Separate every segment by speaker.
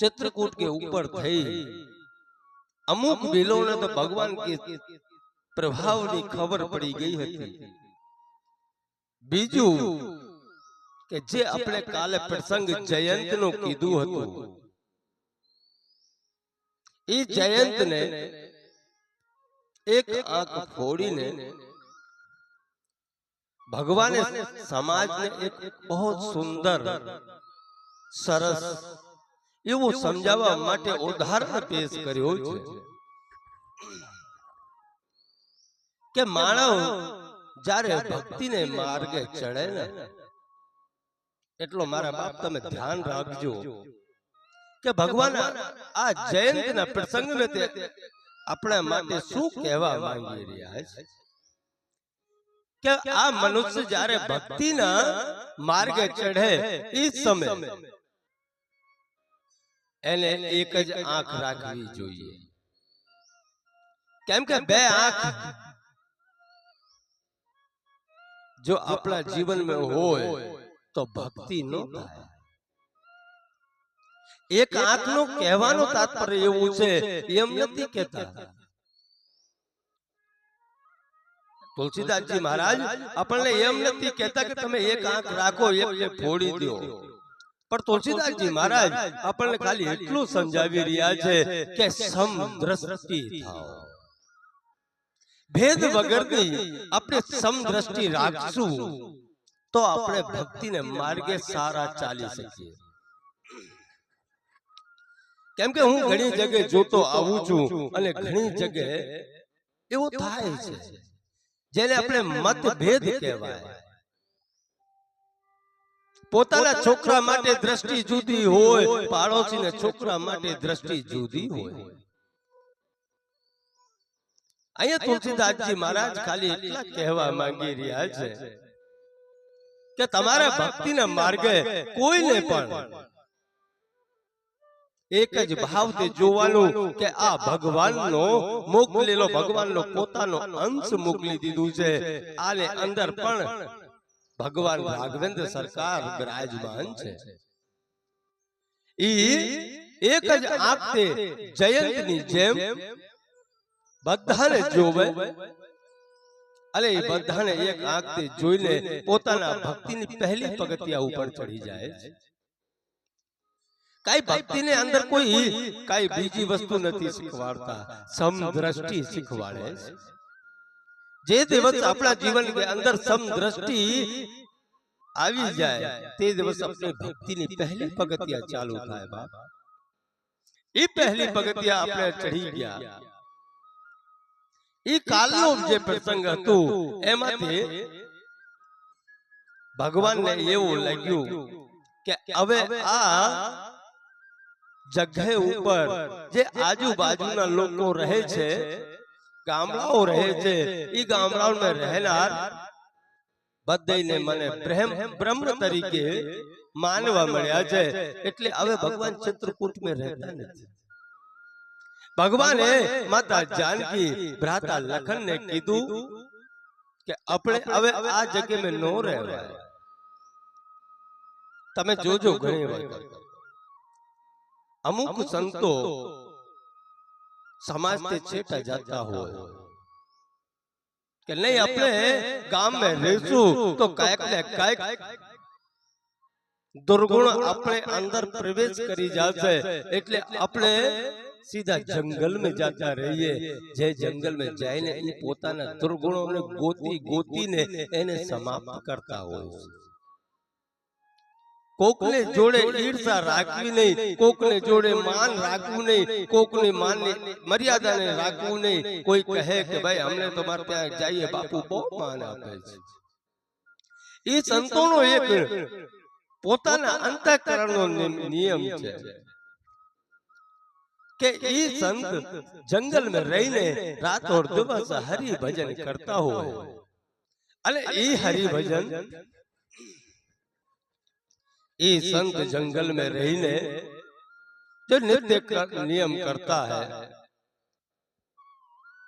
Speaker 1: चित्रकूट के ऊपर થઈ અમુક બિલોને તો ભગવાન કે પ્રભાવની ખબર પડી ગઈ હતી બીજું કે જે આપણે કાલે પ્રસંગ જયંતનું કીધું હતું એ જયંતને એક આંખ ફોડીને ભગવાને સમાજને એક બહુ સુંદર સરસ એવું સમજાવવા માટે ઉદાહરણ પેશ કર્યું છે. કે માનવ જ્યારે ભક્તિને માર્ગે ચડે ને એટલો મારા બાપ તમે ધ્યાન રાખજો કે ભગવાન આ જયંતના પ્રસંગ તે આપણા માટે શું કહેવા માંગી રહ્યા છે? કે આ મનુષ્ય જ્યારે ભક્તિના માર્ગે ચઢે એ સમય. એને એક જ આંખ રાખવી જોઈએ. કેમ કે બે આંખ જો આપણા જીવનમાં હોય તો ભક્તિ ન થાય એક આંખનો કહેવાનો તાત્પર્ય એવું છે એમ નથી કહેતા. તુલસીદાસજી મહારાજ આપણને એમ નથી કહેતા કે તમે એક આંખ રાખો એક ફોડી દો. પણ તુલસીદાસજી મહારાજ આપણને ખાલી એટલું સમજાવી રહ્યા છે કે સમદ્રષ્ટિ થાઓ. ભેદ વગરની આપણે સમદ્રષ્ટિ રાખશું તો આપણે ભક્તિને માર્ગે સારા ચાલી શકીએ. કેમ કે હું ઘણી જગ્યાએ જોતો આવું છું અને ઘણી જગ્યાએ એવું થાય છે. જેને આપણે મતભેદ કહેવાય. પોતાના છોકરા માટે દ્રષ્ટિ જુદી હોય પાડોશીના છોકરા માટે દ્રષ્ટિ જુદી હોય. અહીંયા તુલસીદાસજી મહારાજ ખાલી એટલા કહેવા માંગી રહ્યા છે કે તમારા ભક્તિના માર્ગે કોઈને પણ એક જ ભાવથી જોવાનું કે આ ભગવાનનો મોકલેલો ભગવાનનો પોતાનો અંશ મોકલી દીધું છે. આને અંદર પણ ભગવાન રાઘવેન્દ્ર સરકાર બિરાજમાન છે. ઈ એક જ આંખે જયંતની જેમ બધાને જોવે. અને એ બધાને એક આંખથી જોઈને પોતાના ભક્તિની પહેલી પગથિયા ઉપર ચડી જાય છે. કઈ ભક્તિને અંદર કોઈ કઈ બીજી વસ્તુ નથી શીખવાડતા. સમદ્રષ્ટિ શીખવાડે છે. જે દિવસ આપણા જીવન કે અંદર સમદ્રષ્ટિ આવી જાય તે દિવસ આપણી ભક્તિની પહેલી પગથિયા ચાલુ થાય બાપ. એ પહેલી પગથિયા આપણે ચડી ગયા. એ કાલનો જે પ્રસંગ હતું એમાંથી ભગવાનને એવું લાગ્યું કે હવે આ જગ્યા ઉપર જે આજુબાજુના લોકો રહે છે ગામડાઓ રહે છે. એ ગામડાઓમાં રહેનાર બધાને મને પ્રેમ બ્રહ્મ તરીકે માનવા મળ્યા છે. એટલે હવે ભગવાન ચિત્રકૂટમાં રહેતા નથી. ભગવાને માતા જાનકી ભ્રાતા લખનને કીધું કે આપણે હવે આ જગ્યામાં નો રહેવાય. તમે જોજો ઘણી વખત. અમુક સંતો સમાજથી છેટા જતા હોય કે નહીં આપણે ગામમાં રહેશું તો કાંઈક ને કાંઈક દુર્ગુણ આપણે અંદર પ્રવેશ કરી જશે એટલે આપણે સીધા જંગલ में જાતા રહીએ જે જંગલ में જઈને એ પોતાના દુર્ગુણોને ગોતી ગોતીને એને સમાપ્ત કરતા હોય છે કોકને જોડે ઈર્ષા રાખવી નહીં કોકને જોડે માન રાખવું નહીં કોકની માનની મર્યાદાને રાખવું નહીં કોઈ કહે કે ભાઈ અમને તમારે ત્યાં જઈએ બાપુ બહુ માન આપે છે એ સંતોનો એક પોતાના અંતઃકરણનો નિયમ છે કે એ સંત જંગલ में રહીને રાત ઓર દિવસ હરિ ભજન કરતા હોય અને એ હરિ ભજન ये संत जंगल में रहीने जो नित्य कर, नियम करता है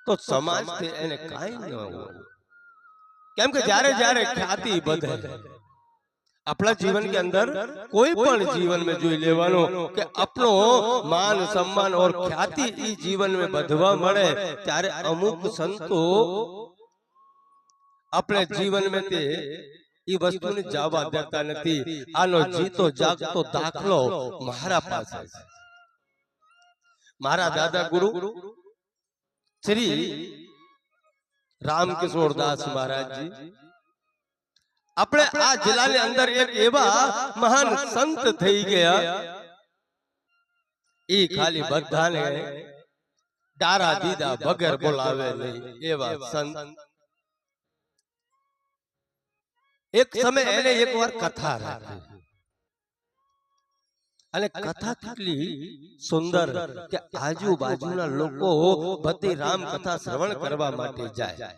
Speaker 1: તો સમાજ થી એને કાંઈ ન હોય કેમ કે જ્યારે જ્યારે ખ્યાતિ વધે આપણા જીવન કે અંદર કોઈ પણ जीवन में જોઈ લેવાનો કે આપણો માન સન્માન और ખ્યાતિ ઈ જીવન में બધવા મળે ત્યારે અમુક સંતો આપણે જીવન में તે ઈ વસ્તુની જવાબ દેતા નથી. આનો જીતો જાગતો દાખલો મારા પાસે છે. મારા દાદા ગુરુ શ્રી રામકિશોર દાસ મહારાજજી. આપણે આ જિલ્લાની અંદર એક એવા મહાન સંત થઈ ગયા. ઈ ખાલી બધાને ડારા દીધા વગર બોલાવે નહીં. એવા સંત. એક સમય એને એકવાર કથા રાખી. અને કથા કેટલી સુંદર કે આજુબાજુના લોકો ભતી રામ કથા શ્રવણ કરવા માટે જાય.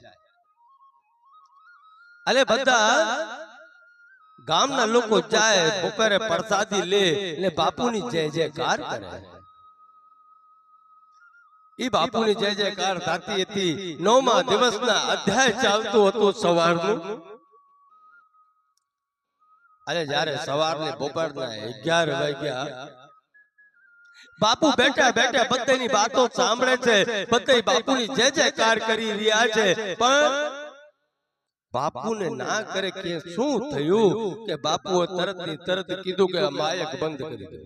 Speaker 1: અને બધા ગામના લોકો જાય બપોરે પ્રસાદી લે ને બાપુની જય જયકાર કરે. ઈ બાપુની જય જયકાર થતી હતી નવમા દિવસના અધ્યાય ચાલતું હતું સવારનું. અને જયારે સવારને બપોરના અગિયાર વાગ્યા બાપુ બેઠા બેઠા બધાની વાતો સાંભળે છે બધા બાપુની જે કાર કરી રહ્યા છે પણ બાપુને ના કરે કે શું થયું કે બાપુએ તરતની તરત કીધું કે માયક બંધ કરી દે.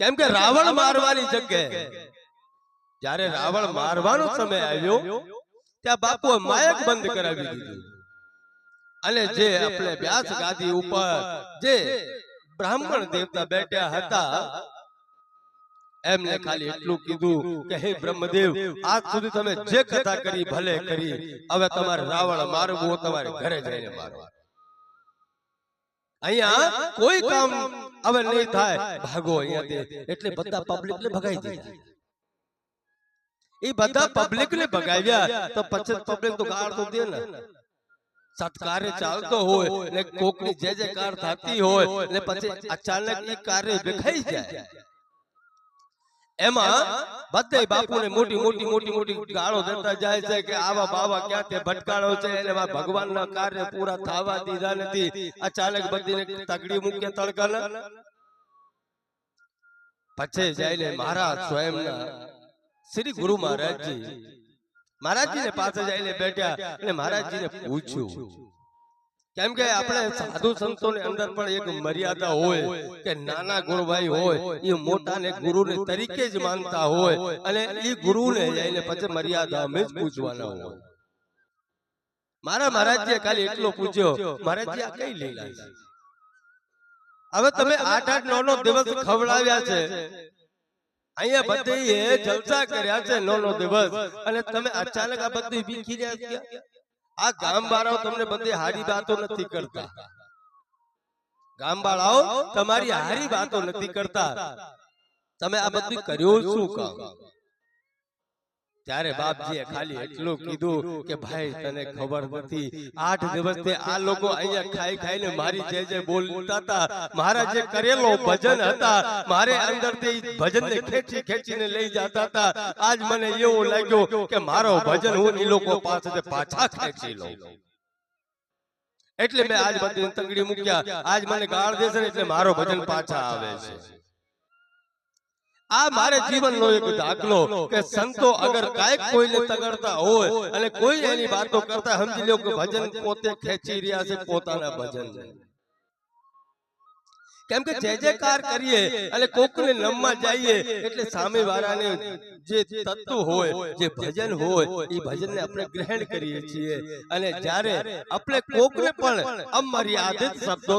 Speaker 1: કેમ કે રાવણ મારવાની જગ્યાએ જ્યારે રાવણ મારવાનો સમય આવ્યો ત્યાં બાપુએ માયક બંધ કરાવી દીધું. અને જે આપણે વ્યાસ ગાદી ઉપર જે બ્રાહ્મણ દેવતા બેઠા હતા એમને ખાલી એટલું કીધું કે હે બ્રહ્મદેવ આજ સુધી તમે જે કથા કરી ભલે કરી હવે તમારે રાવણ મારવું તમારે ઘરે જઈને મારવા. અહીંયા કોઈ કામ હવે નહીં થાય. ભાગો અહીંયાથી એટલે બધા પબ્લિક ને ભગાઈ દીધા. એ બધા પબ્લિક ને ભગાવ્યા તો પછી પબ્લિક તો ગાળ તો દે ને. સત્કાર્ય ચાલતો હોય ને કોકની જે જે કાર થતી હોય ને પછી અચાનક એ કાર્ય દેખાઈ જાય. એમાં બધે બાપુને મોટી મોટી મોટી મોટી ગાળો દેતા જાય છે કે આવા બાવા ક્યાં તે ભટકાણો છે એને ભગવાનના કાર્ય પૂરા થવા દીધા નથી. અચાનક બધીને તગડી મૂકે તડકાના પછી જઈને મહારાજ સ્વયંના શ્રી ગુરુ મહારાજજી મહારાજજીને પાસે જઈને બેઠ્યા અને મહારાજજીને પૂછ્યું. કેમ કે આપણે સાધુ સંતોની અંદર પણ એક મર્યાદા હોય કે નાના ગુરુભાઈ હોય એ મોટાને ગુરુને તરીકે જ માનતા હોય અને એ ગુરુને જઈને પછી મર્યાદા અમે જ પૂછવાના હોય. મારા મહારાજજીએ ખાલી એટલો પૂછ્યો મહારાજજી આ કઈ લીલા છે? હવે તમે આઠ આઠ નવ નવ દિવસ ખવડાવ્યા છે. અહીંયા બધે જલસા કર્યા છે નો નો દિવસ. અને તમે અચાનક આ બધું ભીખી રહ્યા આ ગામ વાળાઓ તમને બધી હારી વાતો નથી કરતા. ગામ વાળાઓ તમારી હારી વાતો નથી કરતા. તમે આ બધું કર્યું શું કામ? ત્યારે બાપજીએ ખાલી એટલું કીધું કે ભાઈ તને ખબર નથી. આઠ દિવસથી આ લોકો અહીંયા ખાઈ ખાઈને મારી જે જે બોલતા હતા મારા જે કરેલો ભજન હતા મારે અંદરથી ભજનને ખેંચી ખેંચીને લઈ જતા હતા. આજ મને એવું લાગ્યું કે મારો ભજન હું એ લોકો પાસે પાછા ખેંચી લઉં. એટલે મેં આજ બધી તંગડી મૂક્યા. આજ મને ગાળ દેશે એટલે મારો ભજન પાછા આવે છે. આ મારે જીવનનો એક દાખલો કે સંતો અગર કાંઈક કોઈને તગડતા હોય અને કોઈ એની વાતો કરતા સમજી લો કે ભજન પોતે ખેંચી રહ્યા છે પોતાના ભજન કેમ કે જે જે કાર કરીએ અને કોકને નમવા જઈએ એટલે સામે વાળાને જે તત્વ હોય જે ભજન હોય એ ભજનને આપણે ગ્રહણ કરીએ છીએ. અને જ્યારે આપણે કોકને પણ અમર્યાદિત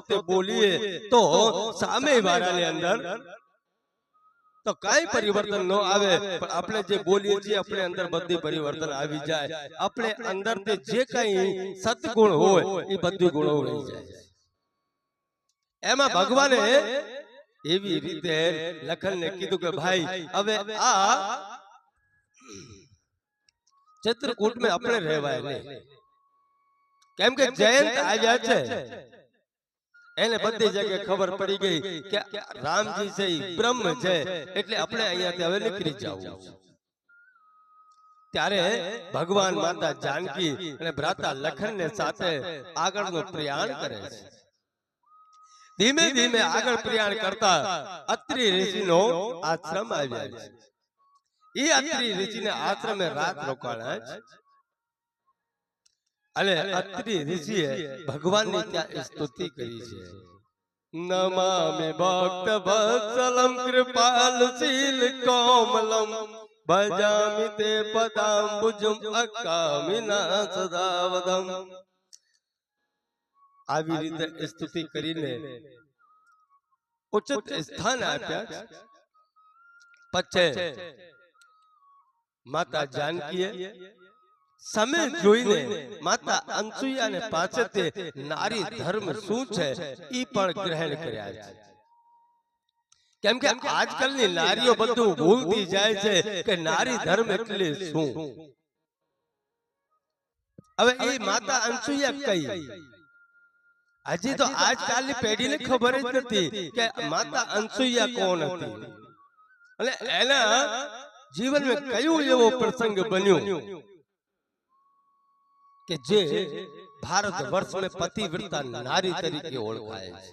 Speaker 1: તે બોલીએ તો સામે વાળાને અંદર તો કઈ પરિવર્તન ન આવે પણ આપણે જે બોલીએ છીએ આપણે અંદર બધી પરિવર્તન આવી જાય. આપણે અંદર જે કઈ સદગુણ હોય એ બધી ગુણો રહી જાય. એમાં ભગવાને એવી રીતે લખન ને કીધું કે ભાઈ હવે આ ચિત્રકૂટ મેં આપણે રહેવાય નહીં. કેમ કે જયંત આવ્યા છે. એને બધી જગ્યાએ ખબર પડી ગઈ કે રામજી છે બ્રહ્મ છે. એટલે આપણે અહીંયાથી હવે નીકળી જવું ત્યારે ભગવાન માતા જાનકી અને ભ્રાતા લખન ને સાથે આગળનું પ્રયાણ કરે છે. ધીમે ધીમે આગળ પ્રયાણ કરતા અત્રિ ઋષિનો આશ્રમ આવ્યા છે. એ અત્રિ ઋષિના આશ્રમે રાત રોકાણા છે. અને અત્રિ ઋષિએ ભગવાનની ત્યાં સ્તુતિ કરી છે નમામિ ભક્ત વત્સલમ કૃપાલશીલ કોમલમ ભજામિ તે પદાંબુજમ અકામિના સદાવદમ આવી રીતે સ્તુતિ કરીને ઉચિત સ્થાન આપ્યા પછી માતા જાનકીએ સમય જોઈને માતા અનસુયાને તે નારી ધર્મ શું છે ઈ પણ ગ્રહણ કર્યા છે. કેમ કે આજકાલની નારીઓ બધું ભૂલતી જાય છે કે નારી ધર્મ એટલે શું? હવે એ માતા અંસુયા કઈ? હજી તો આજકાલની પેઢીને ખબર જ નથી કે માતા અંસુયા કોણ હતી? અને એના જીવનમાં કયું એવો પ્રસંગ બન્યો? કે જે ભારત વર્ષમાં પતિવ્રતા નારી તરીકે ઓળખાય છે.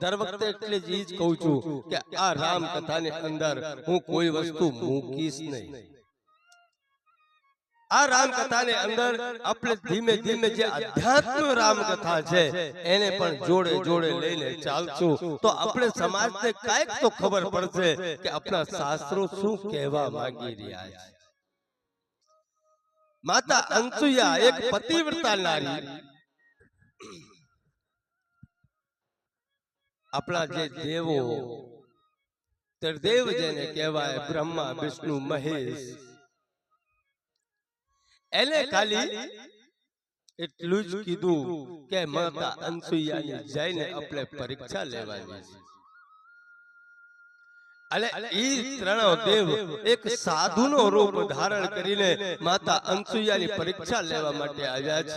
Speaker 1: દર વખતે એટલે જ જ કહું છું કે આ રામ કથાની અંદર હું કોઈ વસ્તુ મૂકીશ નહીં. આ રામ કથાની અંદર આપણે ધીમે ધીમે જે અધ્યાત્મ રામ કથા છે એને પણ જોડે જોડે લઈને ચાલશું. તો આપણે સમાજને કાંઈક તો ખબર પડશે કે આપણા શાસ્ત્રો શું કહેવા માંગી રહ્યા છે. માતા અંસુયા એક પતિવ્રતા નારી આપણા જે દેવો ત્રિદેવ જેને કહેવાય બ્રહ્મા વિષ્ણુ મહેશ. એને ખાલી એટલું જ કીધું કે માતા અંસુયાની જઈને આપણે પરીક્ષા લેવાની છે. અને ઈ ત્રણ દેવ એક સાધુનો રૂપ ધારણ કરીને માતા અનસુયાની પરીક્ષા લેવા માટે આવ્યા છે.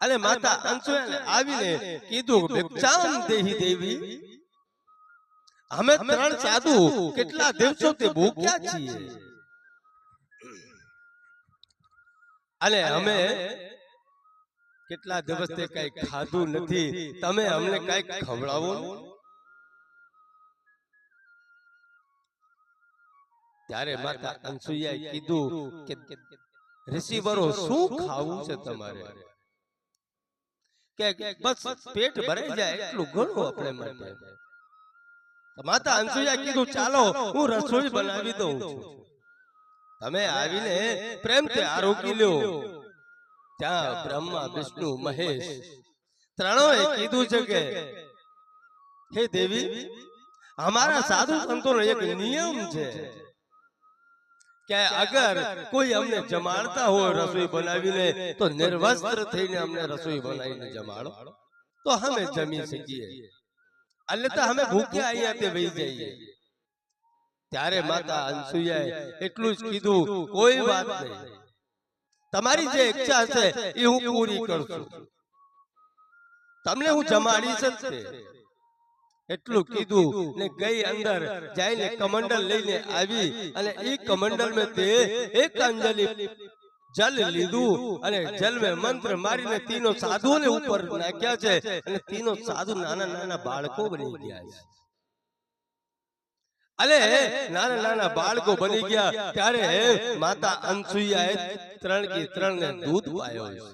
Speaker 1: અને માતા અનસુયાને આવીને કીધું ભિક્ષામ દેહી દેવી અમે ત્રણ સાધુ કેટલા દિવસોથી ભૂખ્યા છીએ? અને અમે કેટલા દિવસથી કઈ ખાધું નથી? તમે અમને કઈ ખવડાવો ત્યારે માતા અનસુયાએ કીધું કે ઋષિવરો શું ખાવું છે તમારે? કે બસ પેટ ભરાઈ જાય એટલું ઘણું આપણે માટે. માતા અનસુયા કીધું ચાલો હું રસોઈ બનાવી દઉં છું. તમે આવીને પ્રેમથી આરોગી લ્યો. ત્યાં બ્રહ્મા વિષ્ણુ મહેશ ત્રણોએ કીધું છે કે હે દેવી અમારા સાધુ સંતોનો એક નિયમ છે. કે અગર કોઈ અમને જમાડતા હોય રસોઈ બનાવીને તો નિર્વસ્ત્ર થઈને અમને રસોઈ બનાવીને જમાડો. તો અમે જમી શકીએ. અન્યથા અમે ભૂખ્યા અહીંયા તે વહી જઈએ. ત્યારે માતા અનસુયાએ એટલું જ કીધું કોઈ વાત નહીં. તમારી જે ઈચ્છા છે એ હું પૂરી કરશું. તમને હું જમાડીશ જ તે. એટલું કીધું ને ગઈ અંદર જઈને કમંડલ લઈને આવી અને એ કમંડલ મેં તે એક અંજલિ જલ લીધું અને જલ મેં મંત્ર મારીને તીનો સાધુઓને ઉપર નાખ્યા છે અને તીનો સાધુ નાના નાના બાળકો બની ગયા છે. અલે નાના નાના બાળકો બની ગયા ત્યારે માતા અનસુયાએ ત્રણ કે ત્રણ ને દૂધ પાયો છે.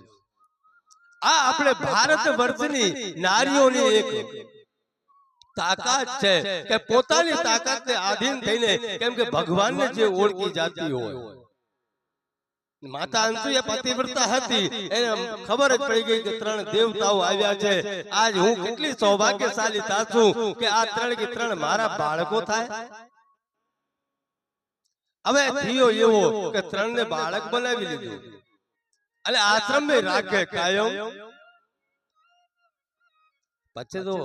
Speaker 1: આ આપણે ભારત વર્ષની નારીઓની એક તાકાત છે કે પોતાની તાકાતને આધીન થઈને કેમ કે ભગવાનને જે ઓળખી જાતી હોય. માતા અંસુયા પતિવ્રતા હતી. એને ખબર જ પડી ગઈ કે ત્રણ દેવતાઓ આવ્યા છે. આજ હું કેટલી સૌભાગ્યશાળી થાશું કે આ ત્રણ કે ત્રણ મારા બાળકો થાય? હવે થયો એવો કે ત્રણ ને બાળક બનાવી લીધું. અને આશ્રમ રાખે કાયમ. પછી તો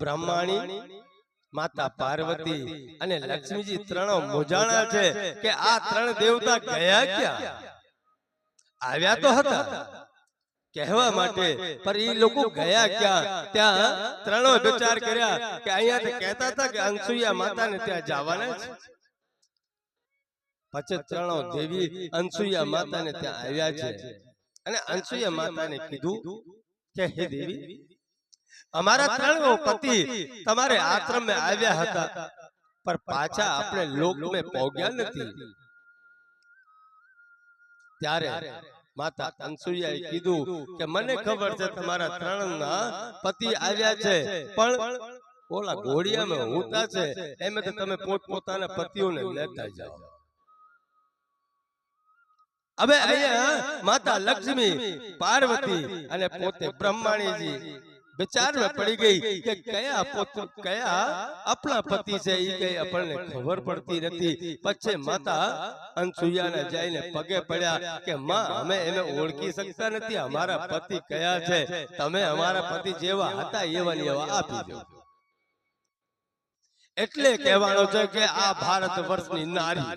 Speaker 1: બ્રહ્માણી માતા પાર્વતી અને લક્ષ્મીજી ત્રણ મોજાણા છે કે આ ત્રણ દેવતા ગયા ક્યાં? આવ્યા તો હતા. કહેવા માટે પર એ લોકો ગયા ક્યાં? ત્યાં ત્રણો વિચાર કર્યા કે અહીંયા કહેતા હતા કે અંસુયા માતાને ત્યાં જવાના છે. પછી ત્રણો દેવી અંસુયા માતાને ત્યાં આવ્યા છે. અને અંસુયા માતાને કીધું કે હે દેવી અમારા ત્રણ પતિ તમારે આશ્રમ આવ્યા હતા. પણ પાછા આપણે લોક में પહોંચ્યા નથી. ત્યારે માતા અનસુયાએ કીધું કે મને ખબર છે તમારા ત્રણના પતિ આવ્યા છે. પણ ઓલા ઘોડિયામાં હોતા છે. એમે તો તમે પોત પોતાના પતિઓને લેતા જાઓ. હવે અહીંયા માતા લક્ષ્મી પાર્વતી અને પોતે બ્રહ્માણીજી વિચારમાં પડી ગઈ કે કયા પુત્ર કયા આપણા પતિ છે એ કઈ આપણને ખબર પડતી નથી. પછી માતા અનસુયાને જઈને પગે પડ્યા કે માં અમે એને ઓળખી શકતા નથી. અમારા પતિ કયા છે? તમે અમારા પતિ જેવા હતા એવા એવા આપી દો. એટલે કહેવાનો છે કે આ ભારત વર્ષની નારી.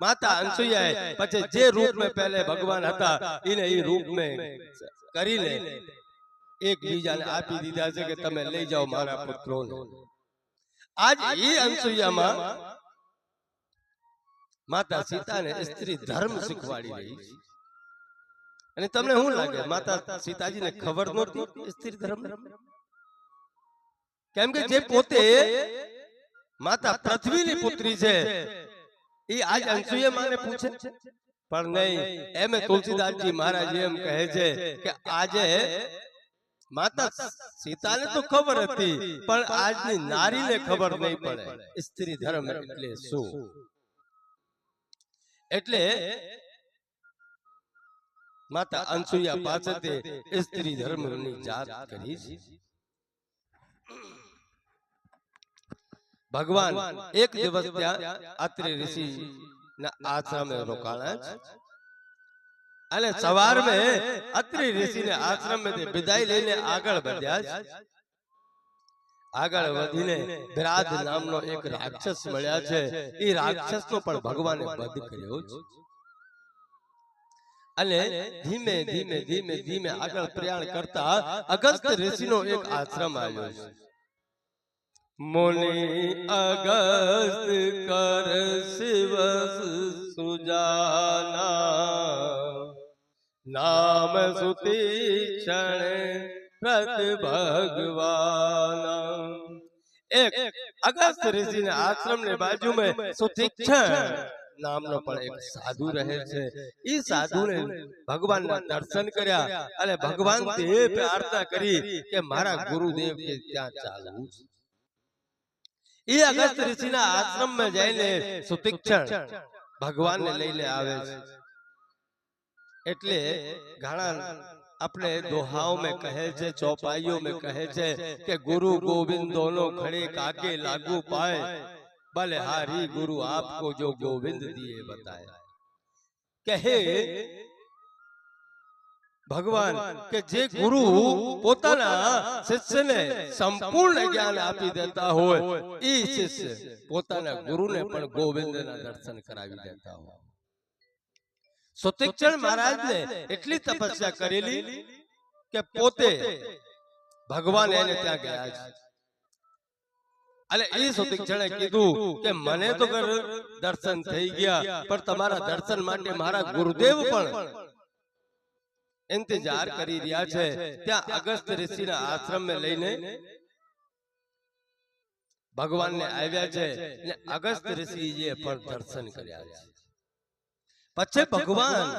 Speaker 1: માતા અનસુયાએ પછી જે રૂપ મેં પહેલે ભગવાન હતા એને એ રૂપ મેં કરીને એકબીજાને આપી દીધા છે કે તમે લઈ જાઓ મારા પુત્રો આજ એ અનસુયામાં માતા સીતાને સ્ત્રી ધર્મ શીખવાડી રહી છે. અને તમને શું લાગે? માતા સીતાજીને ખબર નહોતી સ્ત્રી ધર્મ? કેમ કે જે પોતે માતા પૃથ્વીની પુત્રી છે. એ આજ અનસુયા માને પૂછે પણ નહીં. એમ તુલસીદાસજી મહારાજ એમ કહે છે કે આજે માતા સીતાને તો ખબર હતી પણ આજની નારીને ખબર નહીં પડે. સ્ત્રી ધર્મ એટલે શું? એટલે માતા અનસુયા પાસેથી સ્ત્રી ધર્મની જાત કરી છે. ભગવાન એક દિવસ ત્યાં અત્રિ ઋષિ ના આશ્રમે રોકાણા છે. અને સવાર में અત્રિ ઋષિ ને આશ્રમ में વિદાય લઈને આગળ વધ્યા છે આગળ વધીને વિરાધ નામનો એક રાક્ષસ મળ્યા છે એ રાક્ષસનો પણ ભગવાને વધ કર્યો છે અને ધીમે ધીમે ધીમે ધીમે આગળ પ્રયાણ કરતા અગસ્ત ઋષિનો એક આશ્રમ આવ્યો છે મુનિ અગસ્ત કર શિવ સુજાના નામ સુતીક્ષણ પ્રત ભગવાન. એક અગસ્ત ઋષિના આશ્રમ ને બાજુમાં સુતીક્ષણ નામનો પણ એક સાધુ રહે છે. એ સાધુને ભગવાનના દર્શન કર્યા અને ભગવાન એ પ્રાર્થના કરી કે મારા ગુરુદેવ કે ત્યાં ચાલવું એ અગસ્ત ઋષિના આશ્રમમાં જઈને સુતીક્ષણ ભગવાનને લઈને આવે છે. એટલે ઘણા આપણે દોહાઓમાં કહે છે ચોપાઈઓમાં કહે છે કે ગુરુ ગોવિંદોનો ખડે કાકે લાગુ પાય ભલે હારી ગુરુ આપકો જો ગોવિંદ દિયે બતાય કહે ભગવાન કે જે ગુરુ પોતાના શિષ્યને સંપૂર્ણ જ્ઞાન આપી દેતા હોય એ શિષ્ય પોતાના ગુરુને પણ ગોવિંદના દર્શન કરાવી દેતા હોય સુતીક્ષણ મહારાજને એટલી તપસ્યા કરેલી કે પોતે ભગવાન એને ત્યાં ગયા છે. અને એ સુતીક્ષણે કીધું કે મને તો દર્શન થઈ ગયા પણ તમારા દર્શન માટે મારા ગુરુદેવ પણ ઇંતજાર કરી રહ્યા છે. ત્યાં અગસ્ત ઋષિના આશ્રમ લઈને ભગવાનને આવ્યા છે અને અગસ્ત ઋષિએ પણ દર્શન કર્યા છે. પછી ભગવાન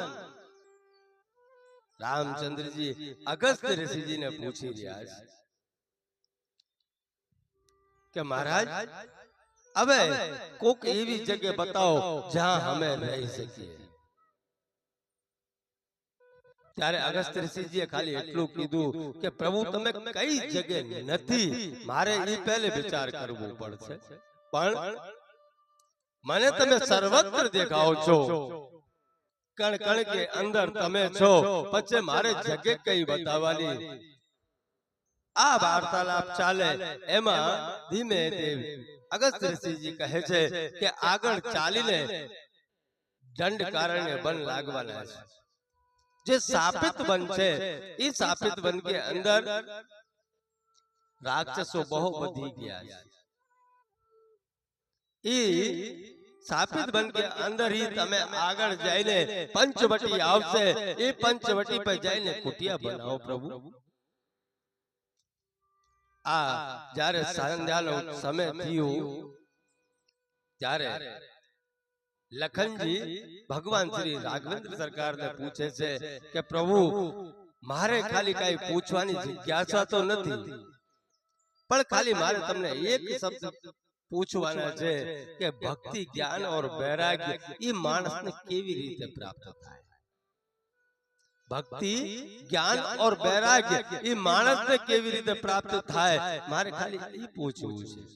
Speaker 1: રામચંદ્રજી અગસ્ત ઋષિજીને પૂછી રહ્યા છે. કે મહારાજ હવે કોક એવી જગ્યા બતાવો જ્યાં અમે રહી શકીએ. ત્યારે અગસ્ત ઋષિજીએ ખાલી એટલું કીધું કે પ્રભુ તમે કઈ જગ્યાએ નથી? મારે એ પહેલે વિચાર કરવો પડશે. પણ મને તમે સર્વત્ર દેખાઓ છો. કણ કણ કે અંદર તમે છો પછી મારે જગ્યા કઈ બતાવવાની આ વાર્તાલાપ ચાલે એમાં ધીમે ધીમે અગસ્ત ઋષિજી કહે છે કે આગળ ચાલીને દંડ કારણે બન લાગવાના છે જે સાપિત બન છે એ સાપિત બન કે અંદર રાક્ષસો બહુ વધી ગયા છે એ સાપિત બન કે અંદર ही તમે આગળ જઈને પંચવટી આવશે. એ પંચવટી પર જઈને કુટિયા બનાવો પ્રભુ. આ જ્યારે સંધ્યાનો સમય થયો ત્યારે લખનજી ભગવાન શ્રી રાઘવેન્દ્ર સરકારને પૂછે છે કે પ્રભુ મારે ખાલી કઈ પૂછવાની જિજ્ઞાસા તો નથી. પણ ખાલી મારે તમને એક શબ્દ પૂછવાના છે કે ભક્તિ જ્ઞાન ઓર વૈરાગ્ય એ માણસને કેવી રીતે પ્રાપ્ત થાય ભક્તિ જ્ઞાન ઓર વૈરાગ્ય એ માણસને કેવી રીતે પ્રાપ્ત થાય મારે ખાલી એ પૂછવું છે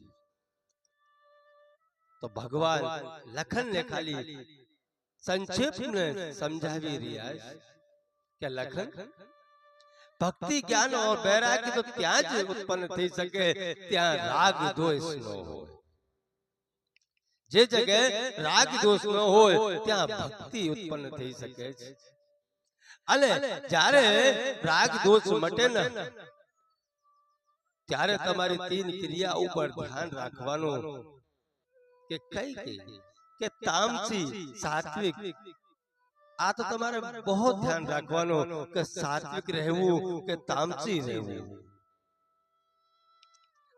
Speaker 1: તો ભગવાન લખનને ખાલી સંક્ષેપ ને સમજાવી રહ્યા છે કે લખન ભક્તિ જ્ઞાન ઓર વૈરાગ્ય તો ત્યાં જ ઉત્પન્ન થઈ શકે ત્યાં રાગ દ્વેષ ન હોય જે જગ્યાએ રાગ દોષ ન હોય ત્યાં ભક્તિ ઉત્પન્ન થઈ શકે છે. અને જ્યારે રાગ દોષ મટે ને ત્યારે તમારી તીન ક્રિયા ઉપર ધ્યાન રાખવાનું કે કઈ કઈ કે તામસી સાત્વિક. આ તો તમારે બહુ ધ્યાન રાખવાનું કે સાત્વિક રહેવું કે તામસી રહેવું.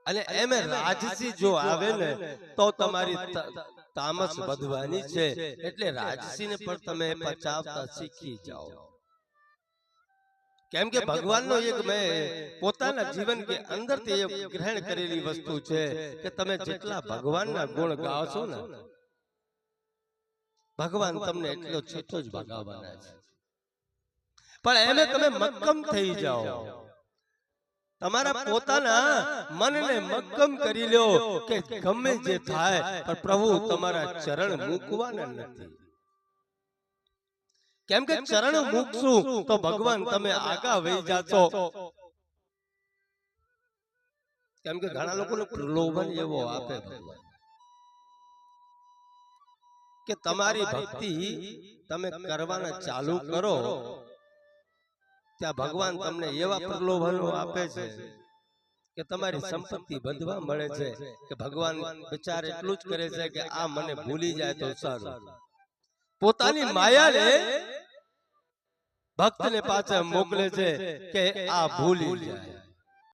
Speaker 1: અને એમ રાજસી જો આવે ને તો તમારી તામસ વધવાની છે. એટલે રાજસી ને પણ તમે પચાવતા શીખી જાઓ. કેમ કે ભગવાનનો એક મેં પોતાના જીવન કે અંદરથી એક ગ્રહણ કરેલી વસ્તુ છે કે તમે જેટલા ભગવાનના ગુણ ગાશો ને ભગવાન તમને એટલો છેટો જ ભગાવવાના છે. પણ એને તમે મક્કમ થઈ જાઓ. તમારા પોતાના મનને મક્કમ કરી લ્યો કે ગમે જે થાય પણ પ્રભુ તમારા ચરણ મૂકવાના નથી. કેમ કે ચરણ મૂકશું તો ભગવાન તમે આગા વહી જાશો. કેમ કે ઘણા લોકોને પ્રલોભન એવો આપે ભગવાન. કે તમારી ભક્તિ તમે કરવાના ચાલુ કરો ત્યાં ભગવાન તમને એવા પ્રલોભનો આપે છે કે તમારી સંપત્તિ બંધવા મળે છે કે ભગવાન વિચાર એટલું જ કરે છે કે આ મને ભૂલી જાય તો સારું. પોતાની માયાને ભક્તને પાછા મોકલે છે કે આ ભૂલી જાય.